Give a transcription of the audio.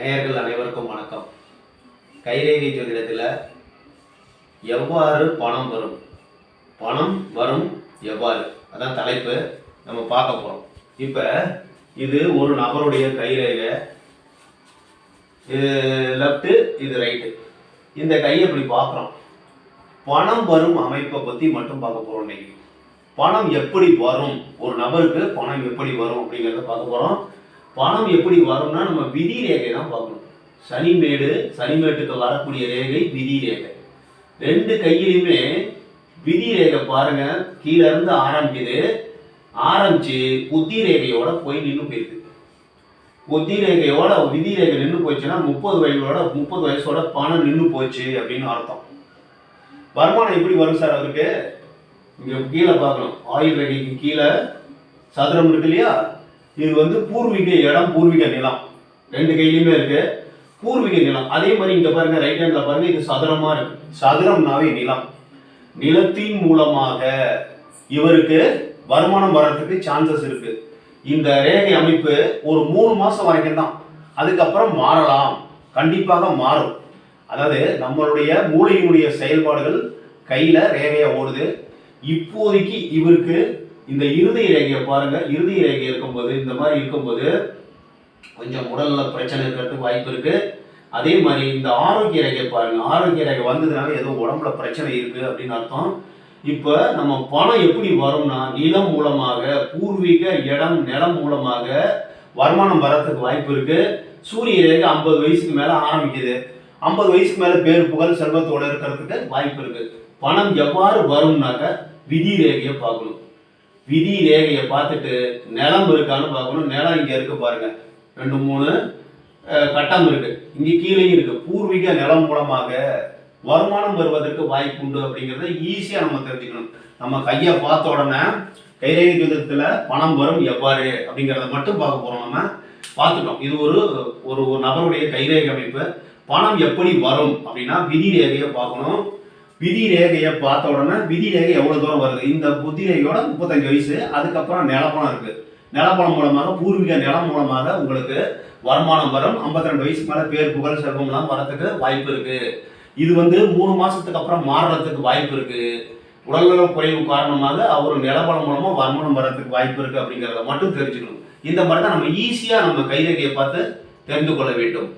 நேயர்கள் அனைவருக்கும் வணக்கம். கைரேகை ஜோதிடத்தில் எவ்வாறு பணம் வரும்? பணம் வரும் எவ்வாறு? அதான் தலைப்பு நம்ம பார்க்க போகிறோம் இப்போ இது ஒரு நபருடைய கைரேகை இது லெஃப்ட்டு இது ரைட்டு இந்த கையை இப்படி பார்க்குறோம். பணம் வரும் அமைப்பை பற்றி மட்டும் பார்க்க போகிறோம் இன்னைக்கு. பணம் எப்படி வரும்? ஒரு நபருக்கு பணம் எப்படி வரும் அப்படிங்கிறத பார்க்க போகிறோம் பணம் எப்படி வரும்னா நம்ம விதி ரேகை தான் பார்க்கணும். சனிமேடு சனிமேட்டுக்கு வரக்கூடிய ரேகை விதி ரேகை. ரெண்டு கையிலையுமே விதி ரேகை பாருங்க கீழே இருந்து ஆரம்பிக்குது. ஆரம்பிச்சு புத்தி ரேகையோட போய் நின்று போயிருக்கு. புத்தி ரேகையோட விதி ரேகை நின்று போச்சுன்னா முப்பது வயதோட முப்பது வயசோட பணம் நின்று போச்சு அப்படின்னு அர்த்தம். வருமானம் எப்படி வரும் சார் அவருக்கு? இங்க கீழே பார்க்கணும். ஆயுள் ரேகைக்கு கீழே சதுரம் இருக்கு இல்லையா? இது வந்து பூர்வீக இடம் பூர்வீக நிலம். ரெண்டு கையிலுமே இருக்கு. பூர்வீக நிலம். அதே மாதிரி இங்க பாருங்க ரைட் ஹேண்ட்ல பாருங்க இது சதுரமா இருக்கு. சதுரம்னாவே நிலம். நிலத்தின் மூலமாக இவருக்கு வருமானம் வர்றதுக்கு சான்சஸ் இருக்கு. இந்த ரேகை அமைப்பு ஒரு மூணு மாசம் வரைக்கும் தான். அதுக்கப்புறம் மாறலாம். கண்டிப்பாக மாறும். அதாவது நம்மளுடைய மூளையினுடைய செயல்பாடுகள் கையில ரேகையா ஓடுது. இப்போதைக்கு இவருக்கு இந்த இறுதி ரேகையை பாருங்க. இறுதி ரேகை இருக்கும்போது இந்த மாதிரி இருக்கும்போது கொஞ்சம் உடல்ல பிரச்சனை இருக்கிறதுக்கு வாய்ப்பு இருக்கு. அதே மாதிரி இந்த ஆரோக்கிய ரேகை பாருங்க. ஆரோக்கிய ரேகை வந்ததுனால ஏதோ உடம்புல பிரச்சனை இருக்கு அப்படின்னு அர்த்தம். இப்போ நம்ம பணம் எப்படி வரும்னா நிலம் மூலமாக பூர்வீக இடம் நிலம் மூலமாக வருமானம் வரத்துக்கு வாய்ப்பு இருக்கு. சூரிய ரேகை ஐம்பது வயசுக்கு மேல ஆரம்பிக்குது. ஐம்பது வயசுக்கு மேல பேர் புகழ் செல்வத்தோட இருக்கிறதுக்கு வாய்ப்பு இருக்கு. பணம் எவ்வாறு வரும்னாக்க விதி ரேகையை பார்க்கணும். விதி ரேகையை பார்த்துட்டு நிலம் இருக்கான்னு பார்க்கணும். நிலம் இங்கே இருக்கு பாருங்க. ரெண்டு மூணு கட்டம் இருக்கு. இங்கே கீழேயும் இருக்கு. பூர்வீக நிலம் மூலமாக வருமானம் வருவதற்கு வாய்ப்பு உண்டு அப்படிங்கிறத ஈஸியாக நம்ம தெரிஞ்சுக்கணும். நம்ம கையை பார்த்த உடனே கைரேகை ஜோதிடத்தில் பணம் வரும் எவ்வாறு அப்படிங்கிறத மட்டும் பார்க்க போகிறோம் நம்ம. பார்த்துட்டோம். இது ஒரு ஒரு ஒரு நபருடைய கைரேகை அமைப்பு. பணம் எப்படி வரும் அப்படின்னா விதி ரேகையை பார்க்கணும். விதி ரேகையை பார்த்த உடனே விதி ரேகை எவ்வளோ தூரம் வருது? இந்த புத்தி ரேகையோட முப்பத்தஞ்சு வயசு. அதுக்கப்புறம் நிலப்பணம் இருக்குது நிலப்பணம் மூலமாக பூர்வீக நிலம் மூலமாக உங்களுக்கு வருமானம் வரும். 52 ரெண்டு வயசுக்கு மேலே பேர் புகழ் செல்வம்லாம் வரத்துக்கு வாய்ப்பு இருக்குது இது வந்து மூணு மாதத்துக்கு அப்புறம் மாறுறதுக்கு வாய்ப்பு இருக்குது உடல்நல குறைவு காரணமாக அவர் நிலப்பணம் மூலமாக வருமானம் வரத்துக்கு வாய்ப்பு இருக்குது அப்படிங்கிறத மட்டும் தெரிஞ்சுக்கணும். இந்த மாதிரி தான் நம்ம ஈஸியாக நம்ம கைரேகையை பார்த்து தெரிந்து கொள்ள வேண்டும்.